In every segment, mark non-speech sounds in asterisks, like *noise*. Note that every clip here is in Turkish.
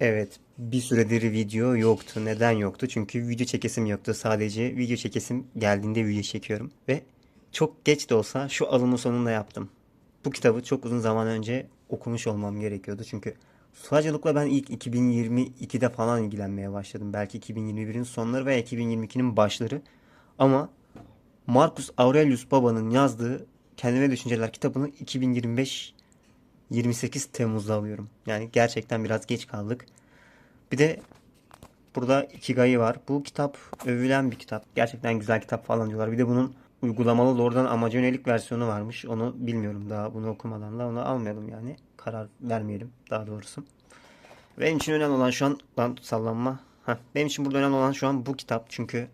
Evet, bir süredir video yoktu. Neden yoktu? Çünkü video çekesim yoktu. Sadece video çekesim geldiğinde video çekiyorum. Ve çok geç de olsa şu alımın sonunda yaptım. Bu kitabı çok uzun zaman önce okumuş olmam gerekiyordu. Çünkü suacılıkla ben ilk 2022'de falan ilgilenmeye başladım. Belki 2021'in sonları veya 2022'nin başları. Ama Marcus Aurelius Baba'nın yazdığı Kendime Düşünceler kitabını 2025 28 Temmuz'da alıyorum. Yani gerçekten biraz geç kaldık. Bir de burada Ikigai var. Bu kitap övülen bir kitap. Gerçekten güzel kitap falan diyorlar. Bir de bunun uygulamalı doğrudan amaca yönelik versiyonu varmış. Onu bilmiyorum daha bunu okumadan da onu almayalım yani. Karar vermeyelim daha doğrusu. Benim için önemli olan şu an lan sallanma. Heh, benim için burada önemli olan şu an bu kitap. Çünkü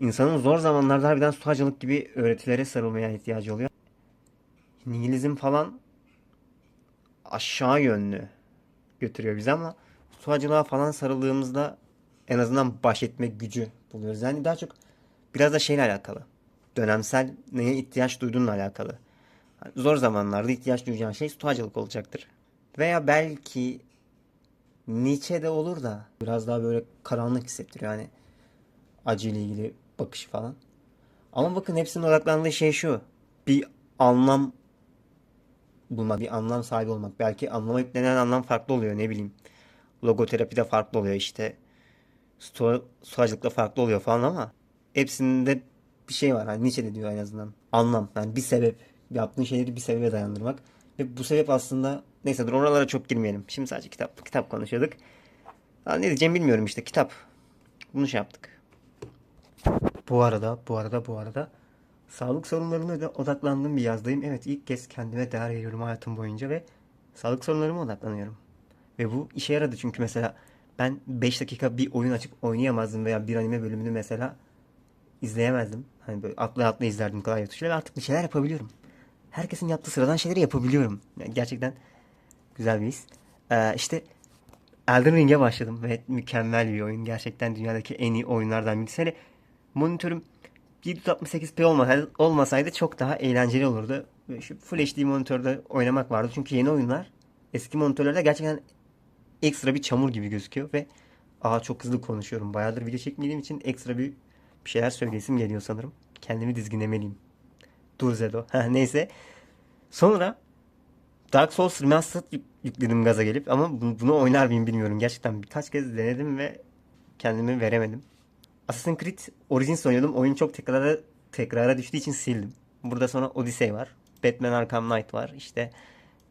insanın zor zamanlarda harbiden suacılık gibi öğretilere sarılmaya ihtiyacı oluyor. Nihilizm falan aşağı yönlü götürüyor bizi ama suacılığa falan sarıldığımızda en azından baş etme gücü buluyoruz. Yani daha çok biraz da şeyle alakalı. Dönemsel neye ihtiyaç duyduğunla alakalı. Zor zamanlarda ihtiyaç duyacağın şey stoacılık olacaktır. Veya belki Nietzsche'de olur da biraz daha böyle karanlık hissettiriyor. Yani acıyla ilgili bakış falan. Ama bakın hepsinin odaklandığı şey şu. Bir anlam bulmak, bir anlam sahibi olmak. Belki anlama yüklenen anlam farklı oluyor ne bileyim. Logoterapide farklı oluyor işte. Sto stoacılıkta farklı oluyor falan ama hepsinde bir şey var. Hani Nietzsche de diyor en azından. Anlam. Yani bir sebep. Yaptığın şeyleri bir sebebe dayandırmak. Ve bu sebep aslında neyse dur oralara çok girmeyelim. Şimdi sadece kitap kitap konuşuyorduk. Ha, ne diyeceğimi bilmiyorum işte kitap. Bunu şey yaptık. Bu arada, bu arada, bu arada sağlık sorunlarına da odaklandığım bir yazdayım. Evet ilk kez kendime değer veriyorum hayatım boyunca ve sağlık sorunlarıma odaklanıyorum. Ve bu işe yaradı çünkü mesela ben 5 dakika bir oyun açıp oynayamazdım veya bir anime bölümünü mesela izleyemezdim. Hani böyle atla atla izlerdim klavye tuşuyla artık bir şeyler yapabiliyorum. Herkesin yaptığı sıradan şeyleri yapabiliyorum. Yani gerçekten güzel bir his. Ee, işte Elden Ring'e başladım ve mükemmel bir oyun. Gerçekten dünyadaki en iyi oyunlardan birisi. Hele monitörüm 768p olmasaydı, olmasaydı çok daha eğlenceli olurdu. Şu Full HD monitörde oynamak vardı. Çünkü yeni oyunlar eski monitörlerde gerçekten ekstra bir çamur gibi gözüküyor ve aa çok hızlı konuşuyorum. Bayağıdır video çekmediğim için ekstra bir bir şeyler söyleyesim geliyor sanırım. Kendimi dizginlemeliyim. Dur Zedo. *laughs* Neyse. Sonra Dark Souls Remastered yük- yükledim gaza gelip ama bunu oynar mıyım bilmiyorum. Gerçekten birkaç kez denedim ve kendimi veremedim. Assassin's Creed Origins oynadım. Oyun çok tekrara tekrara düştüğü için sildim. Burada sonra Odyssey var. Batman Arkham Knight var. İşte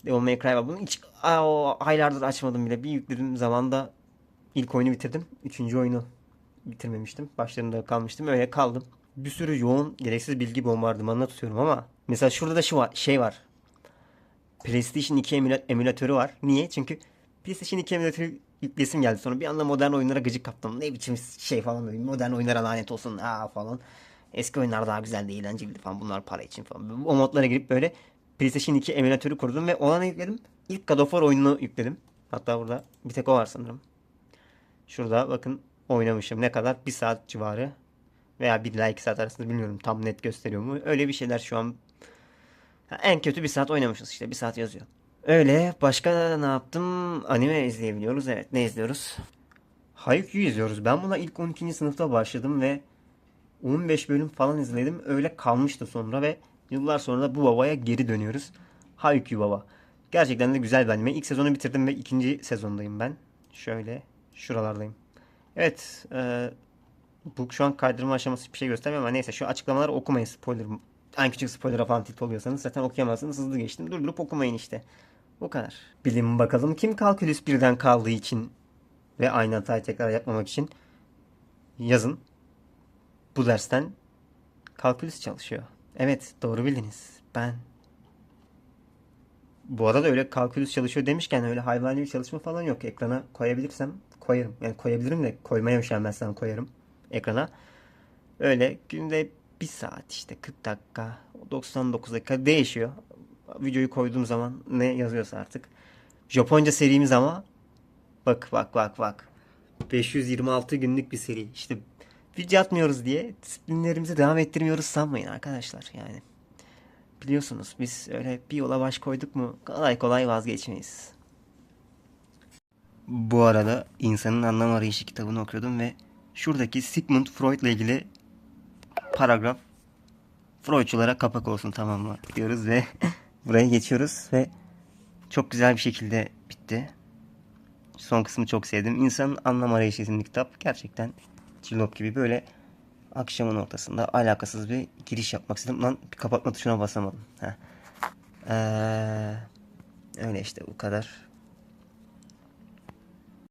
Devil May Cry var. Bunu hiç aa, o aylardır açmadım bile. Bir yüklediğim zamanda ilk oyunu bitirdim. Üçüncü oyunu bitirmemiştim. Başlarında kalmıştım. Öyle kaldım. Bir sürü yoğun gereksiz bilgi bombardımanına tutuyorum ama mesela şurada da şu var, şey var. PlayStation 2 emüla- emülatörü var. Niye? Çünkü PlayStation 2 emülatörü yüklesim geldi. Sonra bir anda modern oyunlara gıcık kaptım. Ne biçim şey falan böyle. Modern oyunlara lanet olsun aa falan. Eski oyunlar daha güzeldi, eğlenceliydi falan. Bunlar para için falan. O modlara girip böyle PlayStation 2 emülatörü kurdum ve ona yükledim? İlk God of War oyununu yükledim. Hatta burada bir tek o var sanırım. Şurada bakın oynamışım. Ne kadar? Bir saat civarı. Veya bir ila iki saat arasında bilmiyorum. Tam net gösteriyor mu? Öyle bir şeyler şu an Ha, En kötü bir saat oynamışız işte. Bir saat yazıyor. Öyle. Başka ne yaptım? Anime izleyebiliyoruz. Evet. Ne izliyoruz? Haikyuu izliyoruz. Ben buna ilk 12. sınıfta başladım ve 15 bölüm falan izledim. Öyle kalmıştı sonra ve yıllar sonra da bu babaya geri dönüyoruz. Haikyuu baba. Gerçekten de güzel bir anime. İlk sezonu bitirdim ve ikinci sezondayım ben. Şöyle şuralardayım. Evet. e, bu şu an kaydırma aşaması hiçbir şey göstermiyor ama neyse şu açıklamaları okumayın spoiler. En küçük spoiler'a falan tilt oluyorsanız zaten okuyamazsınız hızlı geçtim. Durdurup okumayın işte. Bu kadar. Bilin bakalım kim kalkülüs birden kaldığı için ve aynı hatayı tekrar yapmamak için yazın. Bu dersten kalkülüs çalışıyor. Evet doğru bildiniz. Ben. Bu arada öyle kalkülüs çalışıyor demişken öyle hayvani bir çalışma falan yok. Ekrana koyabilirsem koyarım. Yani koyabilirim de koymaya üşenmezsem koyarım ekrana. Öyle günde bir saat işte 40 dakika 99 dakika değişiyor. Videoyu koyduğum zaman ne yazıyorsa artık. Japonca serimiz ama bak bak bak bak. 526 günlük bir seri. İşte video atmıyoruz diye disiplinlerimizi devam ettirmiyoruz sanmayın arkadaşlar yani. Biliyorsunuz biz öyle bir yola baş koyduk mu kolay kolay vazgeçmeyiz. Bu arada İnsanın Anlam Arayışı kitabını okuyordum ve şuradaki Sigmund Freud'la ilgili paragraf Freudçulara kapak olsun tamam mı diyoruz ve *laughs* buraya geçiyoruz ve çok güzel bir şekilde bitti. Son kısmı çok sevdim. İnsanın Anlam Arayışı isimli kitap gerçekten cillop gibi böyle akşamın ortasında alakasız bir giriş yapmak istedim. Lan kapatma tuşuna basamadım. Heh. Ee, öyle işte bu kadar.